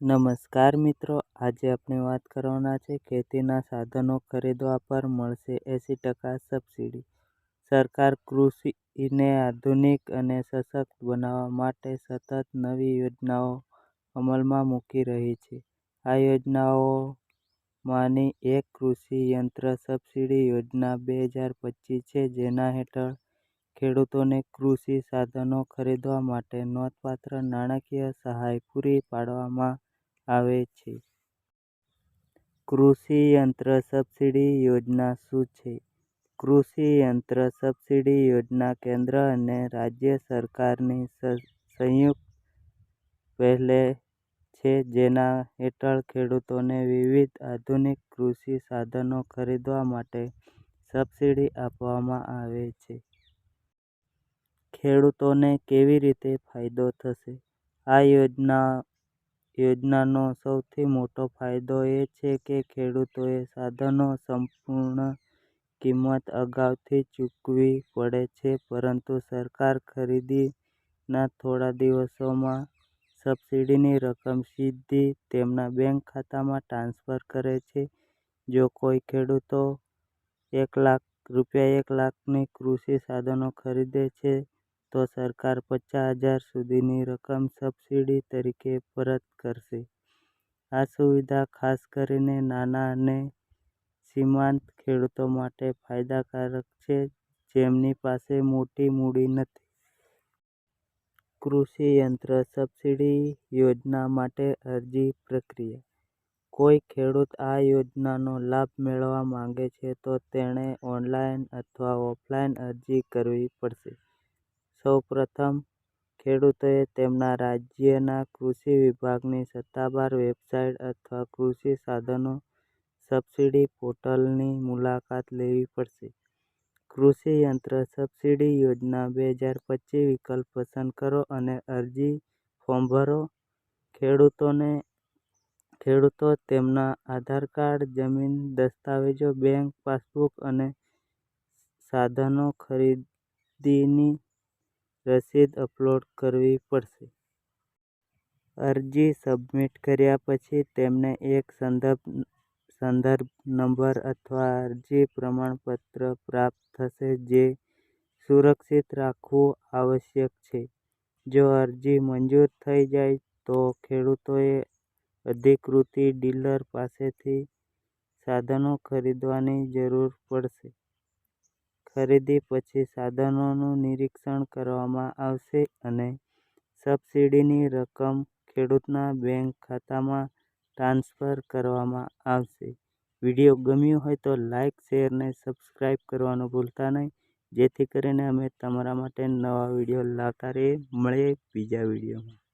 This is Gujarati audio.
નમસ્કાર મિત્રો, આજે આપણે વાત કરવાના છે ખેતીના સાધનો ખરીદવા પર મળશે એંસી ટકા સબસિડી. સરકાર કૃષિને આધુનિક અને સશક્ત બનાવવા માટે સતત નવી યોજનાઓ અમલમાં મૂકી રહી છે. આ યોજનાઓમાંની એક કૃષિ યંત્ર સબસિડી યોજના બે હજાર પચીસ છે, જેના હેઠળ ખેડૂતોને કૃષિ સાધનો ખરીદવા માટે નોંધપાત્ર નાણાકીય સહાય પૂરી પાડવામાં આવે છે. કૃષિ યંત્ર સબસિડી યોજના શું છે? કૃષિ યંત્ર સબસિડી યોજના કેન્દ્ર અને રાજ્ય સરકારની સંયુક્ત પહેલ છે જેના હેઠળ ખેડૂતોને વિવિધ આધુનિક કૃષિ સાધનો ખરીદવા માટે સબસિડી આપવામાં આવે છે. ખેડૂતોને કેવી રીતે ફાયદો થશે? આ યોજનાનો સૌથી મોટો ફાયદો એ છે કે ખેડૂતોએ સાધનો સંપૂર્ણ કિંમત અગાઉથી ચૂકવવી પડે છે, પરંતુ સરકાર ખરીદીના થોડા દિવસોમાં સબસિડીની રકમ સીધી તેમના બેંક ખાતામાં ટ્રાન્સફર કરે છે. જો કોઈ ખેડૂત રૂપિયા એક લાખની કૃષિ સાધનો ખરીદે છે તો સરકાર પચાસ હજાર સુધીની રકમ સબસિડી તરીકે પરત કરશે. આ સુવિધા ખાસ કરીને નાના અને સીમાંત ખેડૂતો માટે ફાયદાકારક છે, જેમની પાસે મોટી મૂડી નથી. કૃષિ યંત્ર સબસિડી યોજના માટે અરજી પ્રક્રિયા. કોઈ ખેડૂત આ યોજનાનો લાભ મેળવવા માંગે છે તો તેણે ઓનલાઈન અથવા ઓફલાઈન અરજી કરવી પડશે. સૌપ્રથમ ખેડૂતોએ તેમના રાજ્યના કૃષિ વિભાગની સત્તાવાર વેબસાઇટ અથવા કૃષિ સાધનો સબસિડી પોર્ટલની મુલાકાત લેવી પડશે. કૃષિ યંત્ર સબસિડી યોજના બે હજાર પચીસ વિકલ્પ પસંદ કરો અને અરજી ફોર્મ ભરો. ખેડૂતોને, ખેડૂતો તેમના આધાર કાર્ડ, જમીન દસ્તાવેજો, બેંક પાસબુક અને સાધનો ખરીદીની રસીદ અપલોડ કરવી પડશે. અરજી સબમિટ કર્યા પછી તેમને એક સંદર્ભ નંબર અથવા અરજી પ્રમાણપત્ર પ્રાપ્ત થશે જે સુરક્ષિત રાખવું આવશ્યક છે. જો અરજી મંજૂર થઈ જાય તો ખેડૂતોએ અધિકૃત ડીલર પાસેથી સાધનો ખરીદવાની જરૂર પડશે. ખરીદી પછી સાધનોનું નિરીક્ષણ કરવામાં આવશે અને સબસિડીની રકમ ખેડૂતના બેંક ખાતામાં ટ્રાન્સફર કરવામાં આવશે. વીડિયો ગમ્યો હોય તો લાઇક, શેર અને સબસ્ક્રાઈબ કરવાનું ભૂલતા નહીં. જેથી કરીને અમે તમારા માટે નવા વીડિયો લાવતા રહીએ. મળીએ બીજા વિડીયોમાં.